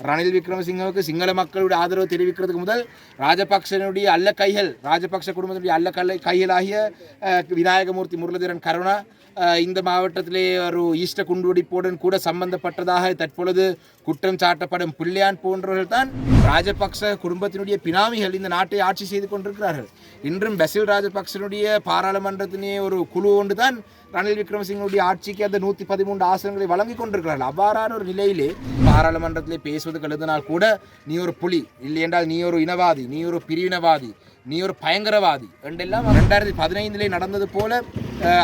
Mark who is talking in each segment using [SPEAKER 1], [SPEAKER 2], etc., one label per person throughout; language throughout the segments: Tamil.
[SPEAKER 1] ரணில் விக்ரமசிங்கவுக்கு சிங்கள மக்களுடைய ஆதரவு தெரிவிக்கிறதுக்கு முதல் ராஜபக்சனுடைய அல்ல கைகள் ராஜபக்ச குடும்பத்தினுடைய அல்ல கல்லை கைகளாகிய விநாயகமூர்த்தி முரளிதரன் கருணா இந்த மாவட்டத்திலே ஒரு ஈஸ்ட குண்டுவெடிப்புடன் கூட சம்பந்தப்பட்டதாக தற்பொழுது குற்றம் சாட்டப்படும் பிள்ளையான் போன்றவர்கள் தான் ராஜபக்ச குடும்பத்தினுடைய பினாமிகள் இந்த நாட்டை ஆட்சி செய்து கொண்டிருக்கிறார்கள். இன்றும் பசில் ராஜபக்சனுடைய பாராளுமன்றத்தினே ஒரு குழு ஒன்று தான் ரணில் விக்ரமசிங்கனுடைய ஆட்சிக்கு அந்த நூற்றி பதிமூன்று ஆசனங்களை வழங்கி கொண்டிருக்கிறார்கள். அவ்வாறான ஒரு நிலையிலே பாராளுமன்றத்திலே பேசுவதற்கு எழுதினால் கூட நீ ஒரு புலி. இல்லை என்றால் நீ ஒரு இனவாதி நீ ஒரு பிரிவினவாதி நீ ஒரு பயங்கரவாதி. என்றெல்லாம் ரெண்டாயிரத்தி பதினைந்திலே நடந்தது போல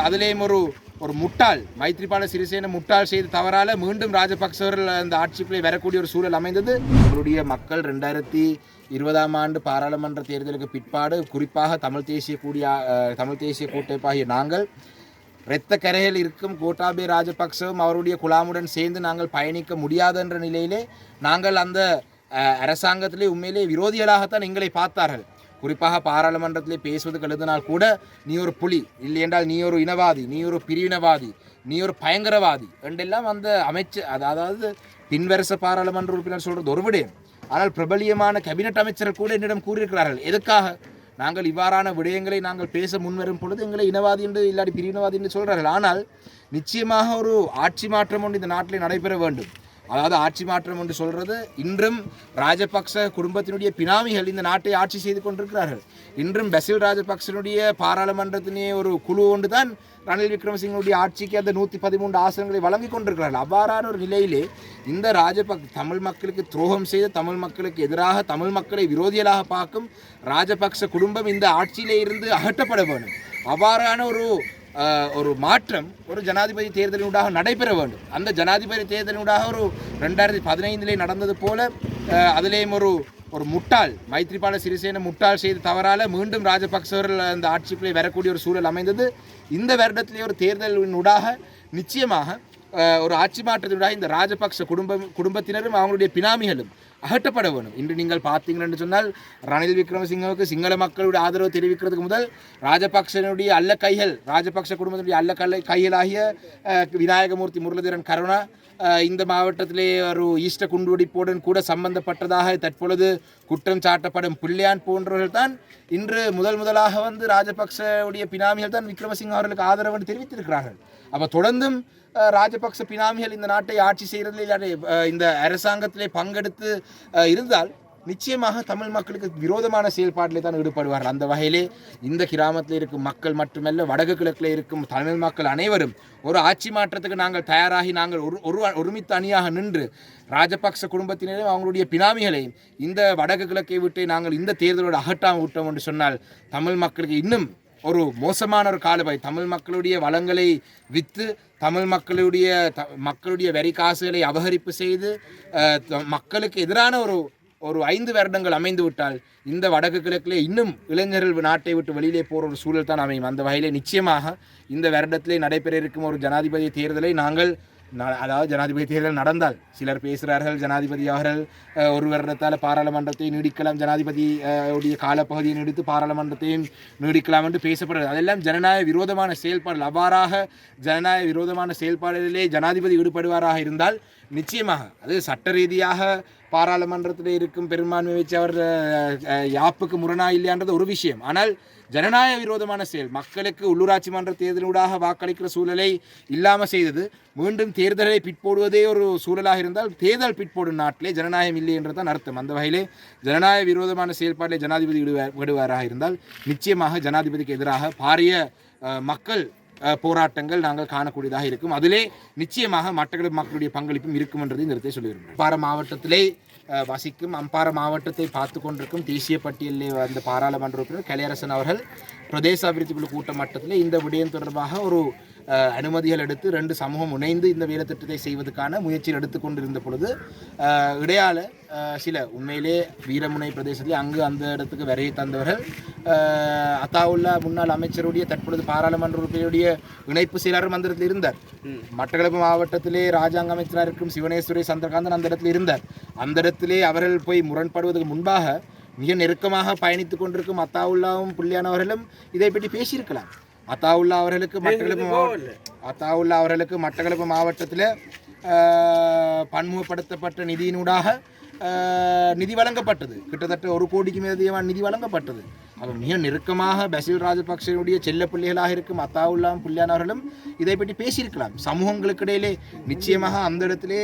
[SPEAKER 1] அதுலேயும் ஒரு ஒரு முட்டாள் மைத்ரிபால சிறிசேன முட்டாள் செய்து தவறால மீண்டும் ராஜபக்சவர்கள் அந்த ஆட்சிக்குள்ளே வரக்கூடிய ஒரு சூழல் அமைந்தது. அவருடைய மக்கள் ரெண்டாயிரத்தி இருபதாம் ஆண்டு பாராளுமன்ற தேர்தலுக்கு பிற்பாடு குறிப்பாக தமிழ் தேசிய கூடிய தமிழ் தேசிய கூட்டமைப்பாகிய நாங்கள் இரத்த கரையில் இருக்கும் கோட்டாபே ராஜபக்சவும் அவருடைய குழாமுடன் சேர்ந்து நாங்கள் பயணிக்க முடியாதென்ற நிலையிலே நாங்கள் அந்த அரசாங்கத்திலே உண்மையிலே விரோதிகளாகத்தான் எங்களை பார்த்தார்கள். குறிப்பாக பாராளுமன்றத்திலே பேசுவது எழுதினால் கூட நீ ஒரு புலி இல்லை என்றால் நீ ஒரு இனவாதி நீ ஒரு பிரிவினவாதி நீ ஒரு பயங்கரவாதி என்றெல்லாம் அந்த அமைச்சு அதாவது பின்வரச பாராளுமன்ற உறுப்பினர் சொல்றது ஒரு விடயம். ஆனால் பிரபலியமான கேபினட் அமைச்சர் கூட என்னிடம் கூறியிருக்கிறார்கள். எதுக்காக? நாங்கள் இவ்வாறான விடயங்களை நாங்கள் பேச முன்வரும் பொழுது எங்களை இனவாதி என்று இல்லாட்டி பிரிவினவாதி என்று சொல்கிறார்கள் ஆனால் நிச்சயமாக ஒரு ஆட்சி மாற்றம் ஒன்று இந்த நாட்டில் நடைபெற வேண்டும். அதாவது ஆட்சி மாற்றம் என்று சொல்றது இன்றும் ராஜபக்ச குடும்பத்தினுடைய பினாமிகள் இந்த நாட்டை ஆட்சி செய்து கொண்டிருக்கிறார்கள். இன்றும் பெசில் ராஜபக்சனுடைய பாராளுமன்றத்தினே ஒரு குழு ஒன்று தான் ரணில் விக்ரமசிங்கனுடைய ஆட்சிக்கு அந்த நூற்றி பதிமூன்று ஆசனங்களை வழங்கி கொண்டிருக்கிறார்கள். அவ்வாறான ஒரு நிலையிலே இந்த ராஜபக் தமிழ் மக்களுக்கு துரோகம் செய்து தமிழ் மக்களுக்கு எதிராக தமிழ் மக்களை விரோதிகளாக பார்க்கும் ராஜபக்ச குடும்பம் இந்த ஆட்சியிலே இருந்து அகற்றப்பட வேண்டும். அவ்வாறான ஒரு ஒரு மாற்றம் ஒரு ஜனாதிபதி தேர்தலினூடாக நடைபெற வேண்டும். அந்த ஜனாதிபதி தேர்தலினூடாக ஒரு ரெண்டாயிரத்தி பதினைந்திலே நடந்தது போல அதிலேயும் ஒரு ஒரு முட்டாள் மைத்ரிபால சிறிசேன முட்டாள் செய்து தவறால மீண்டும் ராஜபக்சவர்கள் அந்த ஆட்சிக்குள்ளே வரக்கூடிய ஒரு சூழல் அமைந்தது. இந்த வருடத்திலே ஒரு தேர்தலினூடாக நிச்சயமாக ஒரு ஆட்சி மாற்றத்தினூடாக இந்த ராஜபக்ச குடும்பம் குடும்பத்தினரும் அவங்களுடைய பினாமிகளும் அகற்றப்பட வேணும் இன்று நீங்கள் பார்த்தீங்கன்னு சொன்னால் ரணில் விக்ரமசிங்கவுக்கு சிங்கள மக்களுடைய ஆதரவு தெரிவிக்கிறதுக்கு முதல் ராஜபக்சனுடைய அல்ல கைகள் ராஜபக்ச குடும்பத்தினுடைய அல்ல கல்லை கைகளாகிய அஹ், விநாயகமூர்த்தி முரளிதரன் கருணா இந்த மாவட்டத்திலே ஒரு ஈஸ்ட குண்டுவெடிப்போடன் கூட சம்பந்தப்பட்டதாக தற்பொழுது குற்றம் சாட்டப்படும் பிள்ளையான் போன்றவர்கள் தான் இன்று முதல் முதலாக வந்து ராஜபக்சவுடைய பினாமிகள் தான் விக்ரமசிங்க அவர்களுக்கு ஆதரவு தெரிவித்திருக்கிறார்கள். அப்போ தொடர்ந்தும் ராஜபக்ச பினாமிகள் இந்த நாட்டை ஆட்சி செய்கிறதில் இந்த அரசாங்கத்திலே பங்கெடுத்து இருந்தால் நிச்சயமாக தமிழ் மக்களுக்கு விரோதமான செயல்பாட்டிலே தான் ஈடுபடுவார்கள். அந்த வகையிலே இந்த கிராமத்தில் இருக்கும் மக்கள் மட்டுமல்ல வடக்கு கிழக்கில் இருக்கும் தமிழ் மக்கள் அனைவரும் ஒரு ஆட்சி மாற்றத்துக்கு நாங்கள் தயாராகி நாங்கள் ஒரு ஒரு ஒருமித்த அணியாக நின்று ராஜபக்ச குடும்பத்தினரையும் அவங்களுடைய பினாமிகளையும் இந்த வடக்கு கிழக்கை விட்டு நாங்கள் இந்த தேர்தலோடு அகட்டாமல் விட்டோம் என்று சொன்னால் தமிழ் மக்களுக்கு இன்னும் ஒரு மோசமான ஒரு காலபாய் தமிழ் மக்களுடைய வளங்களை விற்று தமிழ் மக்களுடைய த மக்களுடைய வரி காசுகளை அபகரிப்பு செய்து மக்களுக்கு எதிரான ஒரு ஒரு ஐந்து வருடங்கள் அமைந்து விட்டால் இந்த வடக்கு கிழக்கிலே இன்னும் இளைஞர்கள் நாட்டை விட்டு வெளியிலே போகிற ஒரு சூழல் தான் அமையும். அந்த வகையிலே நிச்சயமாக இந்த வருடத்திலே நடைபெற இருக்கும் ஒரு ஜனாதிபதி தேர்தலை நாங்கள் அதாவது ஜனாதிபதி தேர்தல் நடந்தால் சிலர் பேசுகிறார்கள் ஜனாதிபதி அவர்கள் ஒரு வருடத்தால் பாராளுமன்றத்தை நீடிக்கலாம் ஜனாதிபதி உடைய காலப்பகுதியை நீடித்து பாராளுமன்றத்தையும் நீடிக்கலாம் என்று பேசப்படுறது அதெல்லாம் ஜனநாயக விரோதமான செயல்பாடு அவ்வாறாக ஜனநாயக விரோதமான செயல்பாடுகளிலே ஜனாதிபதி ஈடுபடுவாராக இருந்தால் நிச்சயமாக அது சட்ட ரீதியாக பாராளுமன்றத்தில் இருக்கும் பெரும்பான்மை வச்சு அவர் யாப்புக்கு முரணா இல்லையான்றது ஒரு விஷயம். ஆனால் ஜனநாயக விரோதமான செயல் மக்களுக்கு உள்ளூராட்சி மன்ற தேர்தலூடாக வாக்களிக்கிற சூழலை இல்லாமல் செய்தது மீண்டும் தேர்தலை பிற்போடுவதே ஒரு சூழலாக இருந்தால் தேர்தல் பிற்போடும் நாட்டிலே ஜனநாயகம் இல்லை என்றுதான் அர்த்தம். அந்த வகையிலே ஜனநாயக விரோதமான செயல்பாட்டிலே ஜனாதிபதி ஈடுப- விடுவாராக இருந்தால் நிச்சயமாக ஜனாதிபதிக்கு எதிராக பாரிய மக்கள் போராட்டங்கள் நாங்கள் காணக்கூடியதாக இருக்கும். அதிலே நிச்சயமாக மட்டக்களப்பு மக்களுடைய பங்களிப்பும் இருக்கும் என்றதை இந்த இடத்தை சொல்லியிருக்கிறோம் பார மாவட்டத்திலே வசிக்கும் அம்பாறை மாவட்டத்தை பார்த்து கொண்டிருக்கும் தேசிய பட்டியலில் வந்த பாராளுமன்ற உறுப்பினர் கலையரசன் அவர்கள் பிரதேச அபிவிருத்தி குழு கூட்ட மட்டத்தில் இந்த விடயம் தொடர்பாக ஒரு அனுமதிகள் எடுத்து ரெண்டு சமூகம் இணைந்து இந்த வேலைத்திட்டத்தை செய்வதற்கான முயற்சியில் எடுத்துக்கொண்டிருந்த பொழுது இடையால சில உண்மையிலே வீரமுனை பிரதேசத்தில் அங்கு அந்த இடத்துக்கு வரையை தந்தவர்கள் அத்தாவுல்லா முன்னாள் அமைச்சருடைய தற்பொழுது பாராளுமன்ற உறுப்பினருடைய இணைப்பு செயலாளர் மந்திரத்தில் இருந்தார். மட்டக்களப்பு மாவட்டத்திலே ராஜாங்க அமைச்சராக இருக்கும் சிவனேஸ்வரி சந்திரகாந்தன் அந்த இடத்துல இருந்தார். அந்த இடத்திலே அவர்கள் போய் முரண்படுவதற்கு முன்பாக மிக நெருக்கமாக பயணித்துக் கொண்டிருக்கும் அத்தாவுல்லாவும் புள்ளியானவர்களும் இதை பற்றி பேசியிருக்கலாம். அத்தாவுல்லா அவர்களுக்கு மட்டக்களப்பு அத்தாவுல்லா அவர்களுக்கு மட்டக்களப்பு மாவட்டத்தில் பன்முகப்படுத்தப்பட்ட நிதியினூடாக நிதி வழங்கப்பட்டது. கிட்டத்தட்ட ஒரு கோடிக்கு மேதியமான நிதி வழங்கப்பட்டது. அப்போ மிக நெருக்கமாக பசில் ராஜபக்சனுடைய செல்ல பிள்ளைகளாக இருக்கும் அத்தாவுல்லாம் புல்லியானவர்களும் இதை பற்றி பேசியிருக்கலாம். சமூகங்களுக்கு இடையிலே நிச்சயமாக அந்த இடத்திலே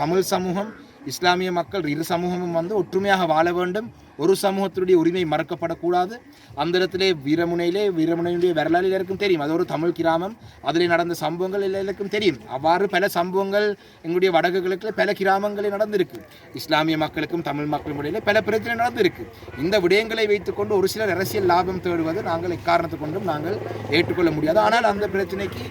[SPEAKER 1] தமிழ் சமூகம் இஸ்லாமிய மக்கள் இரு சமூகமும் வந்து ஒற்றுமையாக வாழ வேண்டும். ஒரு சமூகத்தினுடைய உரிமை மறக்கப்படக்கூடாது. அந்த இடத்திலே வீரமுனையிலே வீரமுனையினுடைய வரலாறு எல்லாருக்கும் தெரியும். அது ஒரு தமிழ் கிராமம். அதில் நடந்த சம்பவங்கள் எல்லாருக்கும் தெரியும். அவ்வாறு பல சம்பவங்கள் எங்களுடைய வடக்கு கிழக்கில் பல கிராமங்களில் நடந்திருக்கு. இஸ்லாமிய மக்களுக்கும் தமிழ் மக்களும் இடையிலே பல பிரச்சனை நடந்திருக்கு. இந்த விடயங்களை வைத்துக்கொண்டு ஒரு சிலர் அரசியல் லாபம் தேடுவது நாங்கள் இக்காரணத்தை கொண்டும் நாங்கள் ஏற்றுக்கொள்ள முடியாது. ஆனால் அந்த பிரச்சனைக்கு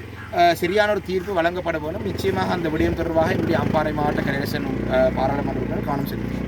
[SPEAKER 1] சரியான ஒரு தீர்ப்பு வழங்கப்பட வேண்டும். நிச்சயமாக அந்த விடயம் தொடர்பாக என்னுடைய அம்பாறை மாவட்ட கலைரசன் பாராளுமன்ற காணும் செல்கிறேன்